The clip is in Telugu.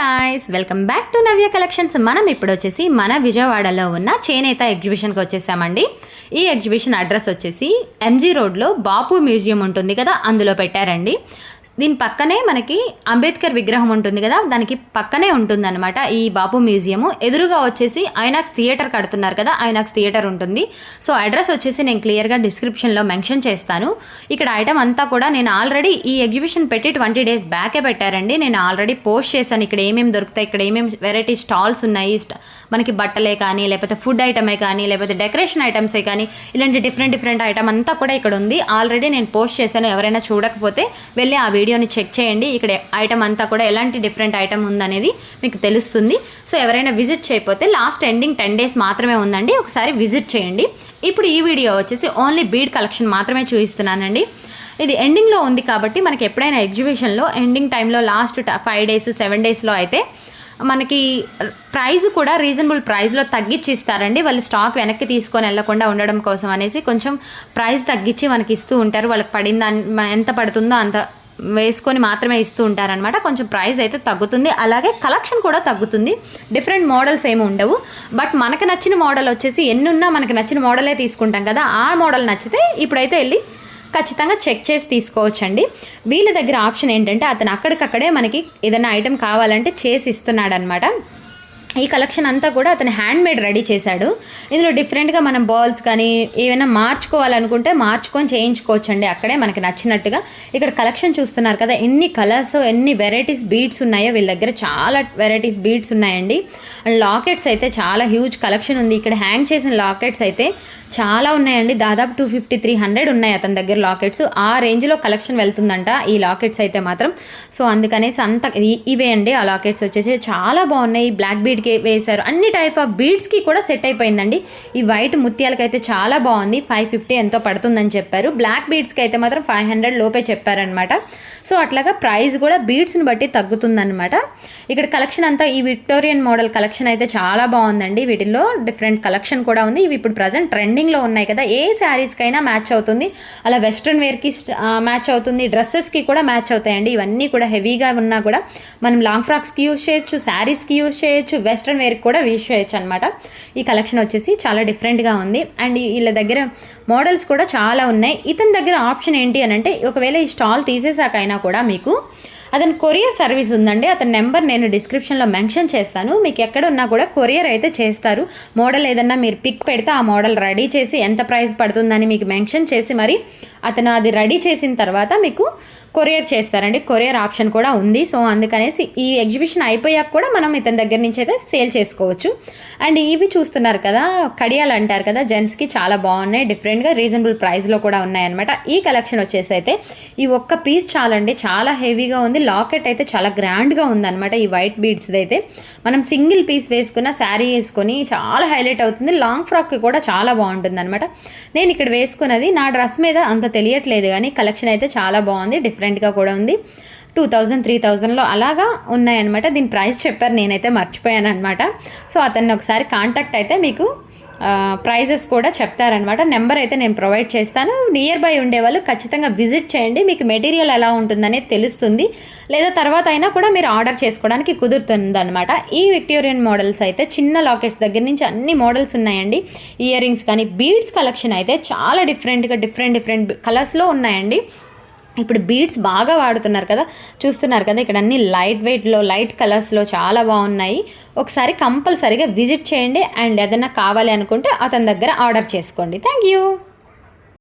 Hi's welcome back to Navya collections మనం ఇప్పుడు వచ్చేసి మన విజయవాడలో ఉన్న చేనేత ఎగ్జిబిషన్కి వచ్చేసామండి. ఈ ఎగ్జిబిషన్ అడ్రస్ వచ్చేసి ఎంజీ రోడ్లో బాపు మ్యూజియం ఉంటుంది కదా అందులో పెట్టారండి. దీని పక్కనే మనకి అంబేద్కర్ విగ్రహం ఉంటుంది కదా దానికి పక్కనే ఉంటుందన్నమాట ఈ బాపు మ్యూజియము. ఎదురుగా వచ్చేసి ఐనాక్స్ థియేటర్ కడుతున్నారు కదా ఐనాక్స్ థియేటర్ ఉంటుంది. సో అడ్రస్ వచ్చేసి నేను క్లియర్గా డిస్క్రిప్షన్లో మెన్షన్ చేస్తాను. ఇక్కడ ఐటమ్ అంతా కూడా నేను ఆల్రెడీ ఈ ఎగ్జిబిషన్ పెట్టి ట్వంటీ డేస్ బ్యాకే పెట్టారండి. నేను ఆల్రెడీ పోస్ట్ చేశాను. ఇక్కడ ఏమేమి దొరుకుతాయి ఇక్కడ ఏమేమి వెరైటీ స్టాల్స్ ఉన్నాయి మనకి బట్టలే కానీ లేకపోతే ఫుడ్ ఐటమే కానీ లేకపోతే డెకరేషన్ ఐటమ్సే కానీ ఇలాంటి డిఫరెంట్ డిఫరెంట్ ఐటమ్ అంతా కూడా ఇక్కడ ఉంది. ఆల్రెడీ నేను పోస్ట్ చేశాను. ఎవరైనా చూడకపోతే వెళ్ళి ఆ వీడియో వీడియోని చెక్ చేయండి. ఇక్కడ ఐటమ్ అంతా కూడా ఎలాంటి డిఫరెంట్ ఐటమ్ ఉందనేది మీకు తెలుస్తుంది. సో ఎవరైనా విజిట్ చేయకపోతే లాస్ట్ ఎండింగ్ టెన్ డేస్ మాత్రమే ఉందండి. ఒకసారి విజిట్ చేయండి. ఇప్పుడు ఈ వీడియో వచ్చేసి ఓన్లీ బీడ్ కలెక్షన్ మాత్రమే చూపిస్తున్నానండి. ఇది ఎండింగ్లో ఉంది కాబట్టి మనకి ఎప్పుడైనా ఎగ్జిబిషన్లో ఎండింగ్ టైంలో లాస్ట్ ఫైవ్ డేస్ సెవెన్ డేస్లో అయితే మనకి ప్రైస్ కూడా రీజనబుల్ ప్రైస్లో తగ్గించి ఇస్తారండి వాళ్ళు స్టాక్ వెనక్కి తీసుకొని వెళ్ళకుండా ఉండడం కోసం అనేసి కొంచెం ప్రైస్ తగ్గించి మనకి ఇస్తూ ఉంటారు. వాళ్ళకి పడిన ఎంత పడుతుందో అంత వేసుకొని మాత్రమే ఇస్తూ ఉంటారనమాట కొంచెం ప్రైస్ అయితే తగ్గుతుంది. అలాగే కలెక్షన్ కూడా తగ్గుతుంది. డిఫరెంట్ మోడల్స్ ఏమి ఉండవు. బట్ మనకు నచ్చిన మోడల్ వచ్చేసి ఎన్నున్నా మనకి నచ్చిన మోడలే తీసుకుంటాం కదా. ఆ మోడల్ నచ్చితే ఇప్పుడైతే వెళ్ళి ఖచ్చితంగా చెక్ చేసి తీసుకోవచ్చండి. వీళ్ళ దగ్గర ఆప్షన్ ఏంటంటే అతను అక్కడికక్కడే మనకి ఏదైనా ఐటెం కావాలంటే చేసి ఇస్తున్నాడనమాట ఈ కలెక్షన్ అంతా కూడా అతను హ్యాండ్ మేడ్ రెడీ చేశాడు. ఇందులో డిఫరెంట్గా మనం బాల్స్ కానీ ఏమైనా మార్చుకోవాలనుకుంటే మార్చుకొని చేయించుకోవచ్చు అండి అక్కడే మనకి నచ్చినట్టుగా. ఇక్కడ కలెక్షన్ చూస్తున్నారు కదా ఎన్ని కలర్స్ ఎన్ని వెరైటీస్ బీడ్స్ ఉన్నాయో వీళ్ళ దగ్గర చాలా వెరైటీస్ బీడ్స్ ఉన్నాయండి. అండ్ లాకెట్స్ అయితే చాలా హ్యూజ్ కలెక్షన్ ఉంది. ఇక్కడ హ్యాంగ్ చేసిన లాకెట్స్ అయితే చాలా ఉన్నాయండి. దాదాపు టూ ఫిఫ్టీ త్రీ హండ్రెడ్ ఉన్నాయి అతని దగ్గర లాకెట్స్. ఆ రేంజ్లో కలెక్షన్ వెళ్తుందంట ఈ లాకెట్స్ అయితే మాత్రం. సో అందుకనేసి అంత ఇ- ఇవే అండి ఆ లాకెట్స్ వచ్చేసి. చాలా బాగున్నాయి. బ్లాక్ బీడ్కి వేశారు. అన్ని టైప్ ఆఫ్ బీడ్స్కి కూడా సెట్ అయిపోయిందండి. ఈ వైట్ ముత్యాలకి అయితే చాలా బాగుంది. ఫైవ్ ఫిఫ్టీ ఎంతో పడుతుందని చెప్పారు. బ్లాక్ బీడ్స్కి అయితే మాత్రం ఫైవ్ హండ్రెడ్ లోపే చెప్పారనమాట సో అట్లాగా ప్రైస్ కూడా బీడ్స్ని బట్టి తగ్గుతుందనమాట ఇక్కడ కలెక్షన్ అంతా ఈ విక్టోరియన్ మోడల్ కలెక్షన్ అయితే చాలా బాగుందండి. వీటిల్లో డిఫరెంట్ కలెక్షన్ కూడా ఉంది. ఇవి ఇప్పుడు ప్రజెంట్ ట్రెండింగ్లో ఉన్నాయి కదా ఏ శారీస్కైనా మ్యాచ్ అవుతుంది. అలా వెస్ట్రన్ వేర్కి మ్యాచ్ అవుతుంది. డ్రెస్సెస్కి కూడా మ్యాచ్ అవుతాయండి. ఇవన్నీ కూడా హెవీగా ఉన్నా కూడా మనం లాంగ్ ఫ్రాక్స్కి యూజ్ చేయొచ్చు శారీస్కి యూజ్ చేయొచ్చు వెస్ట్రన్ వేర్కి కూడా యూజ్ చేయొచ్చు అనమాట ఈ కలెక్షన్ వచ్చేసి చాలా డిఫరెంట్గా ఉంది. అండ్ వీళ్ళ దగ్గర మోడల్స్ కూడా చాలా ఉన్నాయి. ఇతని దగ్గర ఆప్షన్ ఏంటి అని అంటే ఒకవేళ ఈ స్టాల్ తీసేసాకైనా కూడా మీకు అతని కొరియర్ సర్వీస్ ఉందండి. అతని నెంబర్ నేను డిస్క్రిప్షన్లో మెన్షన్ చేస్తాను. మీకు ఎక్కడ ఉన్నా కూడా కొరియర్ అయితే చేస్తారు. మోడల్ ఏదన్నా మీరు పిక్ పెడితే ఆ మోడల్ రెడీ చేసి ఎంత ప్రైస్ పడుతుందని మీకు మెన్షన్ చేసి మరి అతను అది రెడీ చేసిన తర్వాత మీకు కొరియర్ చేస్తారండి. కొరియర్ ఆప్షన్ కూడా ఉంది. సో అందుకనేసి ఈ ఎగ్జిబిషన్ అయిపోయాక కూడా మనం ఇతని దగ్గర నుంచి అయితే సేల్ చేసుకోవచ్చు. అండ్ ఇవి చూస్తున్నారు కదా కడియాలు అంటారు కదా జెంట్స్కి చాలా బాగున్నాయి. డిఫరెంట్గా రీజనబుల్ ప్రైస్లో కూడా ఉన్నాయన్నమాట. ఈ కలెక్షన్ వచ్చేసి అయితే ఈ ఒక్క పీస్ చాలండి. చాలా హెవీగా ఉంది. లాకెట్ అయితే చాలా గ్రాండ్గా ఉందన్నమాట ఈ వైట్ బీడ్స్ అయితే. మనం సింగిల్ పీస్ వేసుకున్న శారీ వేసుకొని చాలా హైలైట్ అవుతుంది. లాంగ్ ఫ్రాక్కి కూడా చాలా బాగుంటుంది అనమాట నేను ఇక్కడ వేసుకున్నది నా డ్రెస్ మీద అంత తెలియట్లేదు కానీ కలెక్షన్ అయితే చాలా బాగుంది డిఫరెంట్గా కూడా ఉంది. టూ థౌజండ్ త్రీ థౌజండ్లో అలాగా ఉన్నాయన్నమాట. దీని ప్రైస్ చెప్పారు నేనైతే మర్చిపోయాను అనమాట సో అతన్ని ఒకసారి కాంటాక్ట్ అయితే మీకు ప్రైజెస్ కూడా చెప్తారనమాట నెంబర్ అయితే నేను ప్రొవైడ్ చేస్తాను. నియర్ బై ఉండేవాళ్ళు ఖచ్చితంగా విజిట్ చేయండి. మీకు మెటీరియల్ ఎలా ఉంటుందనేది తెలుస్తుంది. లేదా తర్వాత అయినా కూడా మీరు ఆర్డర్ చేసుకోవడానికి కుదురుతుందనమాట ఈ విక్టోరియన్ మోడల్స్ అయితే చిన్న లాకెట్స్ దగ్గర నుంచి అన్ని మోడల్స్ ఉన్నాయండి. ఇయర్ రింగ్స్ కానీ బీడ్స్ కలెక్షన్ అయితే చాలా డిఫరెంట్గా డిఫరెంట్ డిఫరెంట్ కలర్స్లో ఉన్నాయండి. ఇప్పుడు బీడ్స్ బాగా వాడుతున్నారు కదా చూస్తున్నారు కదా ఇక్కడ అన్ని లైట్ వెయిట్లో లైట్ కలర్స్లో చాలా బాగున్నాయి. ఒకసారి కంపల్సరీగా విజిట్ చేయండి అండ్ ఏదైనా కావాలి అనుకుంటే అతని దగ్గర ఆర్డర్ చేసుకోండి. Thank you.